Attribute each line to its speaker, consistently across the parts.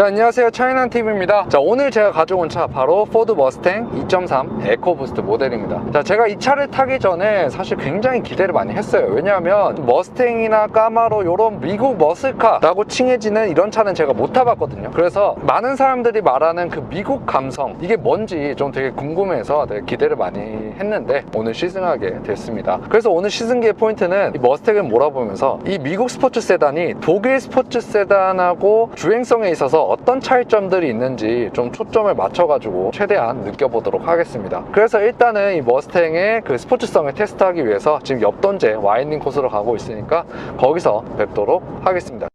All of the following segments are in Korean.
Speaker 1: 자 안녕하세요. 차이난TV입니다. 자 오늘 제가 가져온 차 바로 포드 머스탱 2.3 에코부스트 모델입니다. 자 제가 이 차를 타기 전에 사실 굉장히 기대를 많이 했어요. 왜냐하면 머스탱이나 까마로 이런 미국 머슬카라고 칭해지는 이런 차는 제가 못 타봤거든요. 그래서 많은 사람들이 말하는 그 미국 감성 이게 뭔지 좀 되게 궁금해서 되게 기대를 많이 했는데 오늘 시승하게 됐습니다. 그래서 오늘 시승기의 포인트는 이 머스탱을 몰아보면서 이 미국 스포츠 세단이 독일 스포츠 세단하고 주행성에 있어서 어떤 차이점들이 있는지 좀 초점을 맞춰가지고 최대한 느껴보도록 하겠습니다. 그래서 일단은 이 머스탱의 그 스포츠성을 테스트하기 위해서 지금 옆돈제 와인딩 코스로 가고 있으니까 거기서 뵙도록 하겠습니다.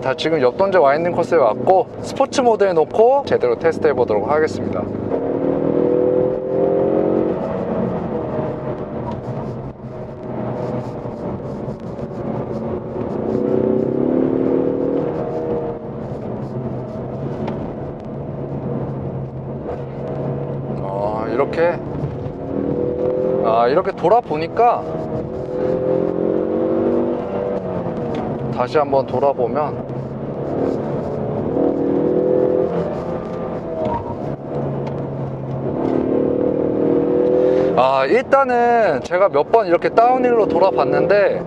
Speaker 1: 자, 지금 옆돈제 와인딩 코스에 왔고 스포츠 모드에 놓고 제대로 테스트해 보도록 하겠습니다. 이렇게 돌아보니까 다시 한번 돌아보면 아, 일단은 제가 몇 번 이렇게 다운힐로 돌아봤는데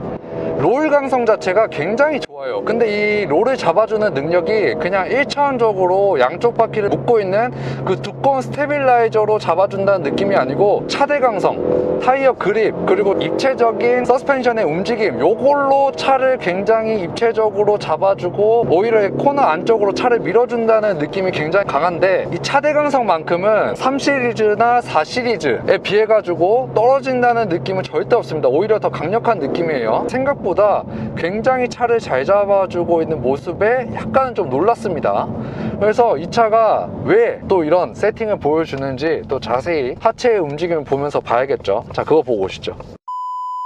Speaker 1: 롤 강성 자체가 굉장히 좋 아요. 근데 이 롤을 잡아주는 능력이 그냥 1차원적으로 양쪽 바퀴를 묶고 있는 그 두꺼운 스테빌라이저로 잡아준다는 느낌이 아니고 차대 강성, 타이어 그립, 그리고 입체적인 서스펜션의 움직임 요걸로 차를 굉장히 입체적으로 잡아주고 오히려 코너 안쪽으로 차를 밀어준다는 느낌이 굉장히 강한데 이 차대 강성만큼은 3 시리즈나 4 시리즈에 비해 가지고 떨어진다는 느낌은 절대 없습니다. 오히려 더 강력한 느낌이에요. 생각보다 굉장히 차를 잘 잡아 주고 있는 모습에 약간은 좀 놀랐습니다. 그래서 이 차가 왜 또 이런 세팅을 보여주는지 또 자세히 하체의 움직임을 보면서 봐야겠죠. 자, 그거 보고 오시죠.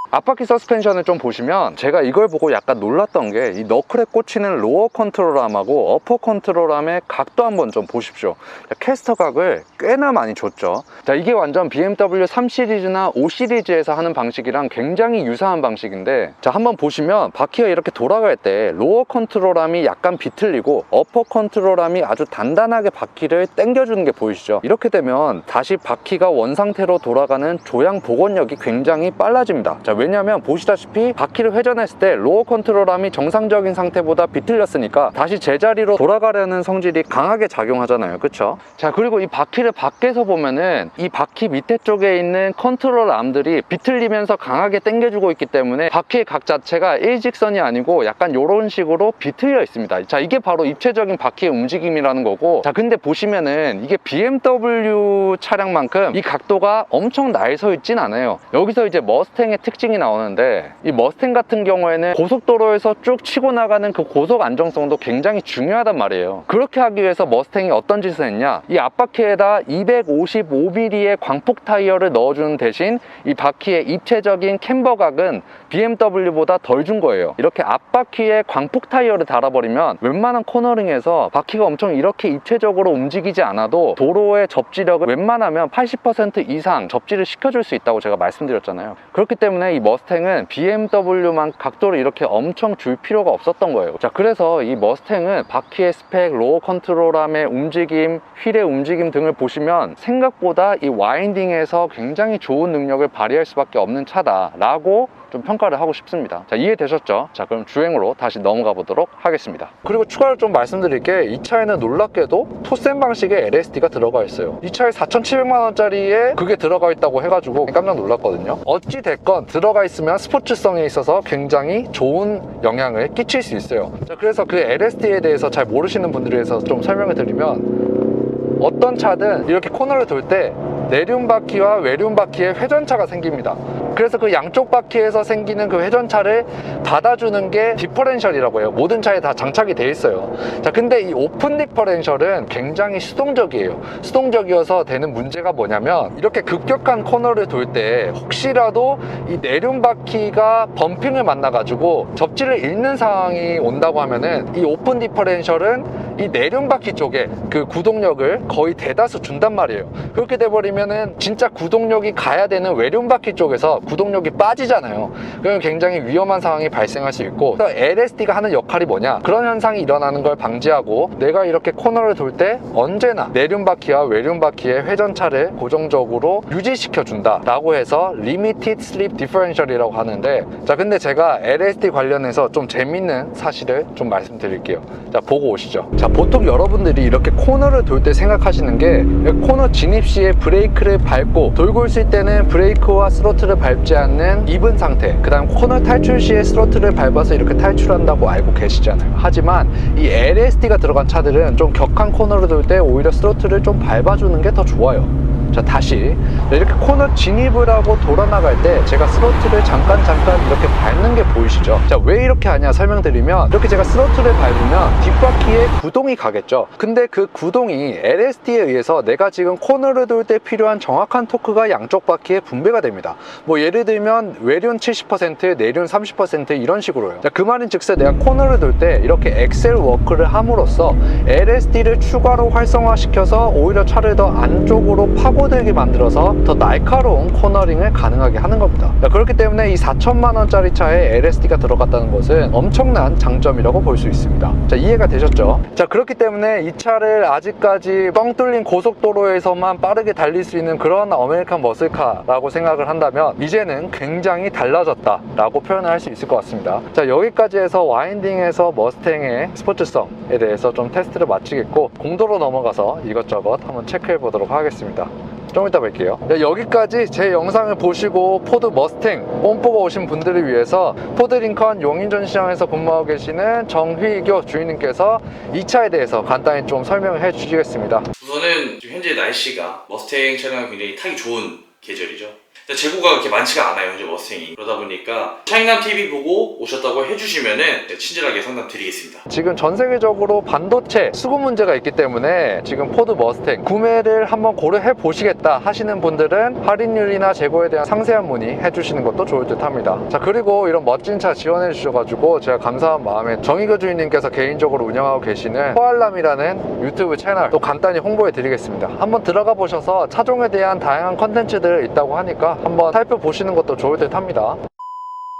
Speaker 1: 앞바퀴 서스펜션을 좀 보시면 제가 이걸 보고 약간 놀랐던 게 이 너클에 꽂히는 로어 컨트롤암하고 어퍼 컨트롤암의 각도 한번 좀 보십시오. 캐스터 각을 꽤나 많이 줬죠. 자 이게 완전 BMW 3 시리즈나 5 시리즈에서 하는 방식이랑 굉장히 유사한 방식인데 자 한번 보시면 바퀴가 이렇게 돌아갈 때 로어 컨트롤암이 약간 비틀리고 어퍼 컨트롤암이 아주 단단하게 바퀴를 당겨주는 게 보이시죠? 이렇게 되면 다시 바퀴가 원상태로 돌아가는 조향 복원력이 굉장히 빨라집니다. 자 왜냐하면 보시다시피 바퀴를 회전했을 때 로어 컨트롤함이 정상적인 상태보다 비틀렸으니까 다시 제자리로 돌아가려는 성질이 강하게 작용하잖아요. 그쵸? 자 그리고 이 바퀴를 밖에서 보면은 이 바퀴 밑에 쪽에 있는 컨트롤 암들이 비틀리면서 강하게 당겨주고 있기 때문에 바퀴의 각 자체가 일직선이 아니고 약간 이런 식으로 비틀려 있습니다. 자 이게 바로 입체적인 바퀴의 움직임이라는 거고. 자 근데 보시면은 이게 BMW 차량만큼 이 각도가 엄청 날서 있진 않아요. 여기서 이제 머스탱의 특징 이 나오는데 이 머스탱 같은 경우에는 고속도로에서 쭉 치고 나가는 그 고속 안정성도 굉장히 중요하단 말이에요. 그렇게 하기 위해서 머스탱이 어떤 짓을 했냐? 이 앞바퀴에다 255mm의 광폭 타이어를 넣어주는 대신 이 바퀴의 입체적인 캠버각은 BMW보다 덜 준 거예요. 이렇게 앞바퀴에 광폭 타이어를 달아버리면 웬만한 코너링에서 바퀴가 엄청 이렇게 입체적으로 움직이지 않아도 도로의 접지력을 웬만하면 80% 이상 접지를 시켜줄 수 있다고 제가 말씀드렸잖아요. 그렇기 때문에 이 머스탱은 BMW만 각도를 이렇게 엄청 줄 필요가 없었던 거예요. 자 그래서 이 머스탱은 바퀴의 스펙, 로어 컨트롤함의 움직임, 휠의 움직임 등을 보시면 생각보다 이 와인딩에서 굉장히 좋은 능력을 발휘할 수밖에 없는 차다 라고 좀 평가를 하고 싶습니다. 자, 이해되셨죠? 자, 그럼 주행으로 다시 넘어가 보도록 하겠습니다. 그리고 추가로 좀 말씀드릴 게 이 차에는 놀랍게도 토센 방식의 LSD가 들어가 있어요. 이 차에 4,700만 원짜리에 그게 들어가 있다고 해가지고 깜짝 놀랐거든요. 어찌 됐건 들어가 있으면 스포츠성에 있어서 굉장히 좋은 영향을 끼칠 수 있어요. 자, 그래서 그 LSD에 대해서 잘 모르시는 분들에 대해서 좀 설명을 드리면 어떤 차든 이렇게 코너를 돌 때 내륜 바퀴와 외륜 바퀴에 회전차가 생깁니다. 그래서 그 양쪽 바퀴에서 생기는 그 회전차를 받아주는 게 디퍼렌셜이라고 해요. 모든 차에 다 장착이 돼 있어요. 자, 근데 이 오픈 디퍼렌셜은 굉장히 수동적이에요. 수동적이어서 되는 문제가 뭐냐면 이렇게 급격한 코너를 돌 때 혹시라도 이 내륜 바퀴가 범핑을 만나 가지고 접지를 잃는 상황이 온다고 하면은 이 오픈 디퍼렌셜은 이 내륜바퀴 쪽에 그 구동력을 거의 대다수 준단 말이에요. 그렇게 돼버리면은 진짜 구동력이 가야 되는 외륜바퀴 쪽에서 구동력이 빠지잖아요. 그러면 굉장히 위험한 상황이 발생할 수 있고 그래서 LSD가 하는 역할이 뭐냐? 그런 현상이 일어나는 걸 방지하고 내가 이렇게 코너를 돌 때 언제나 내륜바퀴와 외륜바퀴의 회전차를 고정적으로 유지시켜 준다 라고 해서 Limited Slip Differential이라고 하는데 자 근데 제가 LSD 관련해서 좀 재밌는 사실을 좀 말씀드릴게요. 자 보고 오시죠. 자 보통 여러분들이 이렇게 코너를 돌 때 생각하시는 게 코너 진입 시에 브레이크를 밟고 돌고 있을 때는 브레이크와 스로틀을 밟지 않는 입은 상태 그 다음 코너 탈출 시에 스로틀을 밟아서 이렇게 탈출한다고 알고 계시잖아요. 하지만 이 LSD가 들어간 차들은 좀 격한 코너를 돌 때 오히려 스로틀을 좀 밟아주는 게 더 좋아요 자 다시. 이렇게 코너 진입을 하고 돌아 나갈 때 제가 스로틀을 잠깐 잠깐 이렇게 밟는 게 보이시죠? 자 왜 이렇게 하냐 설명드리면 이렇게 제가 스로틀을 밟으면 뒷바퀴에 구동이 가겠죠? 근데 그 구동이 LSD에 의해서 내가 지금 코너를 돌 때 필요한 정확한 토크가 양쪽 바퀴에 분배가 됩니다. 뭐 예를 들면 외륜 70% 내륜 30% 이런 식으로요. 자, 그 말인 즉슨 내가 코너를 돌 때 이렇게 엑셀 워크를 함으로써 LSD를 추가로 활성화시켜서 오히려 차를 더 안쪽으로 파고 들게 만들어서 더 날카로운 코너링을 가능하게 하는 겁니다. 자, 그렇기 때문에 이 4천만 원짜리 차에 LSD가 들어갔다는 것은 엄청난 장점이라고 볼 수 있습니다. 자, 이해가 되셨죠? 자, 그렇기 때문에 이 차를 아직까지 뻥 뚫린 고속도로에서만 빠르게 달릴 수 있는 그런 어메리칸 머슬카라고 생각을 한다면 이제는 굉장히 달라졌다 라고 표현을 할 수 있을 것 같습니다. 자, 여기까지 해서 와인딩에서 머스탱의 스포츠성에 대해서 좀 테스트를 마치겠고 공도로 넘어가서 이것저것 한번 체크해 보도록 하겠습니다. 좀 이따 뵐게요. 네, 여기까지 제 영상을 보시고 포드 머스탱 뽐뿌가 오신 분들을 위해서 포드 링컨 용인전 시장에서 근무하고 계시는 정휘교 주인님께서 이 차에 대해서 간단히 좀 설명을 해 주시겠습니다.
Speaker 2: 우선은 지금 현재 날씨가 머스탱 차량은 굉장히 타기 좋은 계절이죠. 근데 재고가 그렇게 많지가 않아요, 현재 머스탱이. 그러다 보니까 차이남 TV 보고 오셨다고 해주시면은 친절하게 상담 드리겠습니다.
Speaker 1: 지금 전 세계적으로 반도체 수급 문제가 있기 때문에 지금 포드 머스탱 구매를 한번 고려해 보시겠다 하시는 분들은 할인율이나 재고에 대한 상세한 문의 해주시는 것도 좋을 듯 합니다. 자, 그리고 이런 멋진 차 지원해 주셔가지고 제가 감사한 마음에 정의교 주인님께서 개인적으로 운영하고 계시는 포알람이라는 유튜브 채널 또 간단히 홍보해 드리겠습니다. 한번 들어가 보셔서 차종에 대한 다양한 컨텐츠들 있다고 하니까 한번 살펴보시는 것도 좋을 듯 합니다.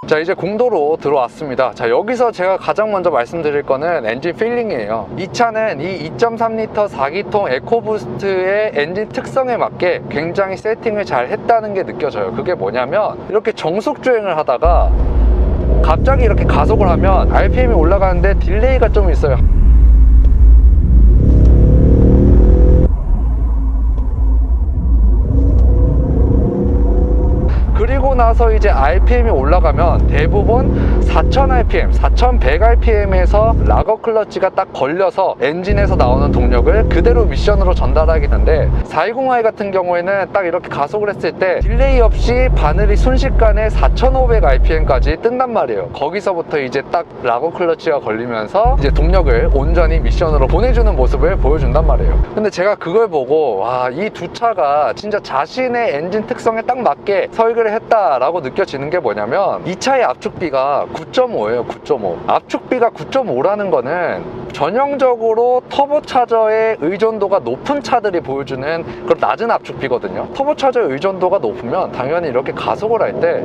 Speaker 1: 자 이제 공도로 들어왔습니다. 자 여기서 제가 가장 먼저 말씀드릴 거는 엔진 필링이에요. 이 차는 이 2.3L 4기통 에코부스트의 엔진 특성에 맞게 굉장히 세팅을 잘 했다는 게 느껴져요. 그게 뭐냐면 이렇게 정속 주행을 하다가 갑자기 이렇게 가속을 하면 RPM이 올라가는데 딜레이가 좀 있어요 나서 이제 RPM이 올라가면 대부분 4000rpm, 4100rpm에서 락어 클러치가 딱 걸려서 엔진에서 나오는 동력을 그대로 미션으로 전달하게 되는데 420i 같은 경우에는 딱 이렇게 가속을 했을 때 딜레이 없이 바늘이 순식간에 4500rpm까지 뜬단 말이에요. 거기서부터 이제 딱 락어 클러치가 걸리면서 이제 동력을 온전히 미션으로 보내주는 모습을 보여준단 말이에요. 근데 제가 그걸 보고 와, 이 두 차가 진짜 자신의 엔진 특성에 딱 맞게 설계를 했다 라고 느껴지는 게 뭐냐면 이 차의 압축비가 9.5예요. 9.5. 압축비가 9.5라는 거는 전형적으로 터보차저의 의존도가 높은 차들이 보여주는 그런 낮은 압축비거든요. 터보차저의 의존도가 높으면 당연히 이렇게 가속을 할 때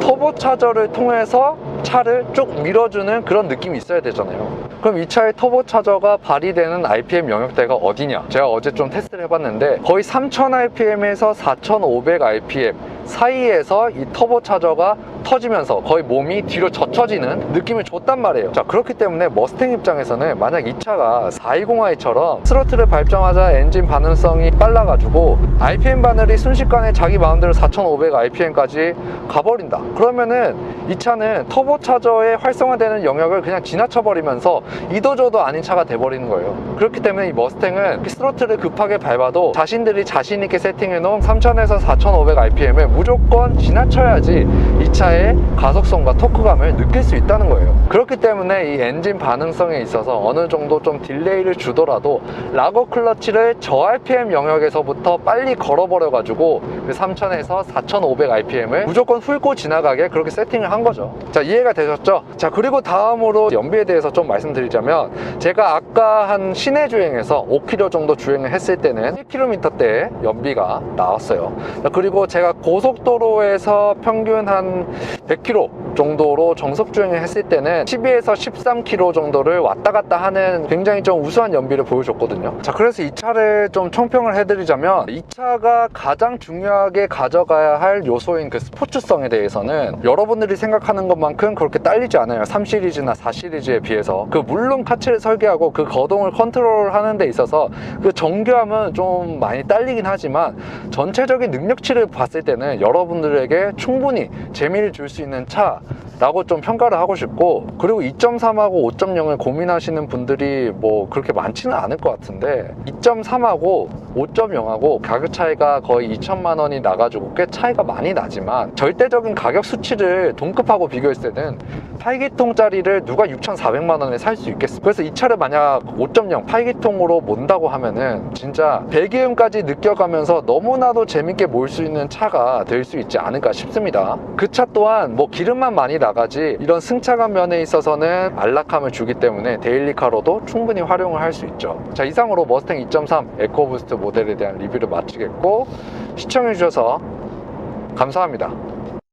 Speaker 1: 터보차저를 통해서 차를 쭉 밀어주는 그런 느낌이 있어야 되잖아요. 그럼 이 차의 터보차저가 발휘되는 RPM 영역대가 어디냐? 제가 어제 좀 테스트를 해봤는데 거의 3000rpm에서 4500rpm 사이에서 이 터보 차저가 터지면서 거의 몸이 뒤로 젖혀지는 느낌을 줬단 말이에요. 자, 그렇기 때문에 머스탱 입장에서는 만약 이 차가 420i처럼 스로틀을 밟자마자 엔진 반응성이 빨라가지고 RPM 바늘이 순식간에 자기 마음대로 4500rpm까지 가버린다. 그러면은 이 차는 터보 차저의 활성화되는 영역을 그냥 지나쳐버리면서 이도저도 아닌 차가 돼버리는 거예요. 그렇기 때문에 이 머스탱은 스로틀을 급하게 밟아도 자신들이 자신있게 세팅해놓은 3000에서 4500rpm을 무조건 지나쳐야지 이 차의 가속성과 토크감을 느낄 수 있다는 거예요. 그렇기 때문에 이 엔진 반응성에 있어서 어느 정도 좀 딜레이를 주더라도 라거 클러치를 저 RPM 영역에서부터 빨리 걸어버려 가지고 3000에서 4500 RPM을 무조건 훑고 지나가게 그렇게 세팅을 한 거죠. 자, 이해가 되셨죠? 자, 그리고 다음으로 연비에 대해서 좀 말씀드리자면 제가 아까 한 시내 주행에서 5km 정도 주행을 했을 때는 1km대 연비가 나왔어요. 자, 그리고 제가 고속 도로에서 평균 한 100km 정도로 정속 주행을 했을 때는 12에서 13km 정도를 왔다 갔다 하는 굉장히 좀 우수한 연비를 보여줬거든요. 자, 그래서 이 차를 좀 총평을 해드리자면 이 차가 가장 중요하게 가져가야 할 요소인 그 스포츠성에 대해서는 여러분들이 생각하는 것만큼 그렇게 딸리지 않아요. 3 시리즈나 4 시리즈에 비해서. 그 물론 카츠를 설계하고 그 거동을 컨트롤하는 데 있어서 그 정교함은 좀 많이 딸리긴 하지만 전체적인 능력치를 봤을 때는 여러분들에게 충분히 재미를 줄 수 있는 차 라고 좀 평가를 하고 싶고 그리고 2.3하고 5.0을 고민하시는 분들이 뭐 그렇게 많지는 않을 것 같은데 2.3하고 5.0하고 가격 차이가 거의 2천만 원이 나가지고 꽤 차이가 많이 나지만 절대적인 가격 수치를 동급하고 비교했을 때는 8기통짜리를 누가 6,400만 원에 살 수 있겠어. 그래서 이 차를 만약 5.0 8기통으로 몬다고 하면은 진짜 배기음까지 느껴가면서 너무나도 재밌게 몰 수 있는 차가 될 수 있지 않을까 싶습니다. 그 차 또한 뭐 기름만 많이 나가지 이런 승차감 면에 있어서는 안락함을 주기 때문에 데일리카로도 충분히 활용을 할 수 있죠. 자 이상으로 머스탱 2.3 에코부스트 모델에 대한 리뷰를 마치겠고 시청해주셔서 감사합니다